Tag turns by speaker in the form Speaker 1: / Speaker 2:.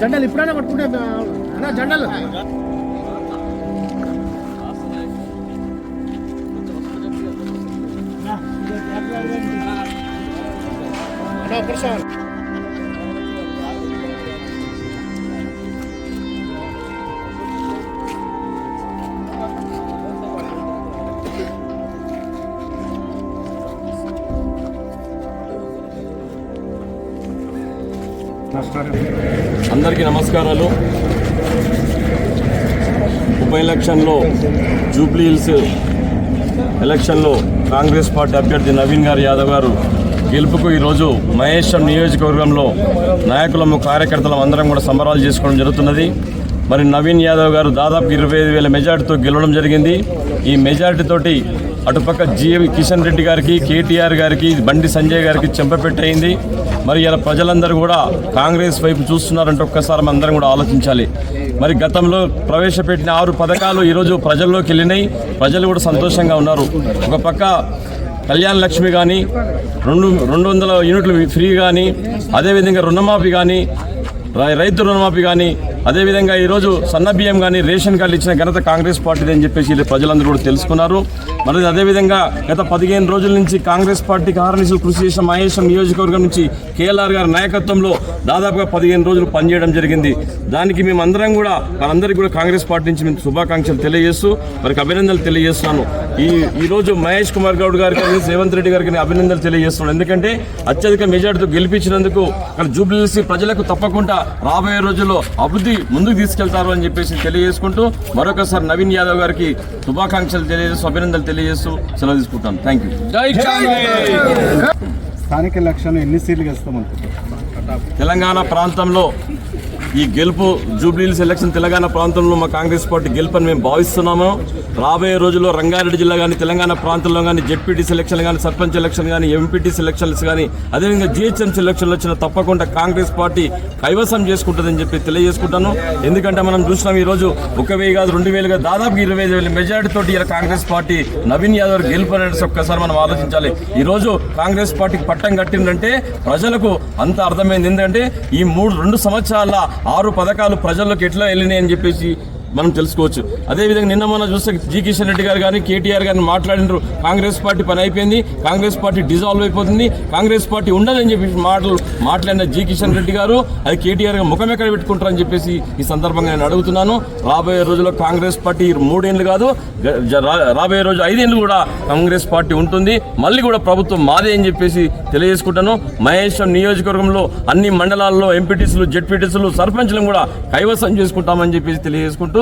Speaker 1: जंडल इपड़ा पड़को जंडल। అన్నా,
Speaker 2: అందరికీ నమస్కారాలు. ఉప ఎలక్షన్లో జూబ్లీ హిల్స్ ఎలక్షన్లో కాంగ్రెస్ పార్టీ అభ్యర్థి నవీన్ గారు యాదవ్ గారు గెలుపుకు ఈరోజు మహేశ్వరం నియోజకవర్గంలో నాయకులము కార్యకర్తలం అందరం కూడా సంబరాలు చేసుకోవడం జరుగుతున్నది. మరి నవీన్ యాదవ్ గారు దాదాపు ఇరవై ఐదు వేల మెజార్టీతో గెలవడం జరిగింది. ఈ మెజార్టీతోటి అటుపక్క జిఎం కిషన్ రెడ్డి గారికి కేటీఆర్ గారికి బండి సంజయ్ గారికి చెంపపెట్టయింది మరి ఇలా ప్రజలందరూ కూడా కాంగ్రెస్ వైపు చూస్తున్నారంటే ఒక్కసారి అందరం కూడా ఆలోచించాలి. మరి గతంలో ప్రవేశపెట్టిన ఆరు పథకాలు ఈరోజు ప్రజల్లోకి వెళ్ళినాయి. ప్రజలు కూడా సంతోషంగా ఉన్నారు. ఒక పక్క కళ్యాణ లక్ష్మి కానీ రెండు రెండు వందల యూనిట్లు ఫ్రీ కానీ అదేవిధంగా రుణమాఫీ కానీ రైతు రుణమాఫీ కానీ అదేవిధంగా ఈరోజు సన్న బియ్యం కానీ రేషన్ కార్డు ఇచ్చిన ఘనత కాంగ్రెస్ పార్టీది అని చెప్పేసి ప్రజలందరూ కూడా తెలుసుకున్నారు. మరి అదేవిధంగా గత పదిహేను రోజుల నుంచి కాంగ్రెస్ పార్టీకి ఆహర్నిశలు కృషి చేసిన మహేశ్వరం నియోజకవర్గం నుంచి కేఎల్ఆర్ గారి నాయకత్వంలో దాదాపుగా పదిహేను రోజులు పనిచేయడం జరిగింది. దానికి మేము అందరం కూడా మనందరికీ కూడా కాంగ్రెస్ పార్టీ నుంచి మేము శుభాకాంక్షలు తెలియజేస్తూ వారికి అభినందనలు తెలియజేస్తున్నాను. ఈ ఈ రోజు మహేష్ కుమార్ గౌడ్ గారికి రేవంత్ రెడ్డి గారికి అభినందనలు తెలియజేస్తున్నాను. ఎందుకంటే అత్యధిక మెజార్టీతో గెలిపించినందుకు జూబ్లీసి ప్రజలకు తప్పకుండా రాబోయే రోజుల్లో అభివృద్ధి ముందుకు తీసుకెళ్తారు అని చెప్పేసి తెలియజేసుకుంటూ మరొకసారి నవీన్ యాదవ్ గారికి శుభాకాంక్షలు తెలియజేస్తూ అభినందనలు తెలియజేస్తూ సెలవు తీసుకుంటాను. థ్యాంక్ యూ
Speaker 3: స్థానిక ఎలక్షన్ ఎన్ని సీట్లు
Speaker 2: తెలంగాణ ప్రాంతంలో ఈ గెలుపు జూబ్లీహిల్స్ ఎలక్షన్ తెలంగాణ ప్రాంతంలో మా కాంగ్రెస్ పార్టీ గెలుపు అని మేము భావిస్తున్నాము. రాబోయే రోజుల్లో రంగారెడ్డి జిల్లా కానీ తెలంగాణ ప్రాంతంలో కానీ జెడ్పీటీ సెలక్షన్ కానీ సర్పంచ్ ఎలక్షన్ కానీ ఎంపీటీ సెలక్షన్స్ కానీ అదేవిధంగా జిహెచ్ఎం సెలక్షన్లు వచ్చిన తప్పకుండా కాంగ్రెస్ పార్టీ కైవసం చేసుకుంటుందని చెప్పి తెలియజేసుకుంటాను. ఎందుకంటే మనం చూసినాం ఈ రోజు ఒక వెయ్యి కాదు రెండు వేలుగా దాదాపు ఇరవై ఐదు వేల మెజారిటీ తోటి ఇలా కాంగ్రెస్ పార్టీ నవీన్ యాదవ్ గెలుపు అనేది ఒక్కసారి మనం ఆలోచించాలి. ఈరోజు కాంగ్రెస్ పార్టీకి పట్టం కట్టిందంటే ప్రజలకు అంత అర్థమైంది. ఎందుకంటే ఈ మూడు రెండు సంవత్సరాల ఆరు పథకాలు ప్రజల్లోకి ఎట్లా వెళ్ళినాయి అని చెప్పేసి మనం తెలుసుకోవచ్చు. అదేవిధంగా నిన్న మొన్న చూస్తే జి కిషన్ రెడ్డి గారు కానీ కేటీఆర్ గారిని మాట్లాడినారు. కాంగ్రెస్ పార్టీ పని అయిపోయింది. కాంగ్రెస్ పార్టీ డిజాల్వ్ అయిపోతుంది. కాంగ్రెస్ పార్టీ ఉండదని చెప్పి మాటలు మాట్లాడిన జి కిషన్ రెడ్డి గారు అది కేటీఆర్ గారు ముఖం ఎక్కడ పెట్టుకుంటారని చెప్పేసి ఈ సందర్భంగా నేను అడుగుతున్నాను. రాబోయే రోజుల్లో కాంగ్రెస్ పార్టీ మూడేళ్ళు కాదు రాబోయే రోజు ఐదేళ్ళు కూడా కాంగ్రెస్ పార్టీ ఉంటుంది. మళ్ళీ కూడా ప్రభుత్వం మాదే అని చెప్పేసి తెలియజేసుకుంటాను. మహేశ్వరం నియోజకవర్గంలో అన్ని మండలాల్లో ఎంపీటీసీలు జెడ్పీటీసీలు సర్పంచ్లను కూడా కైవసం చేసుకుంటామని చెప్పేసి తెలియజేసుకుంటూ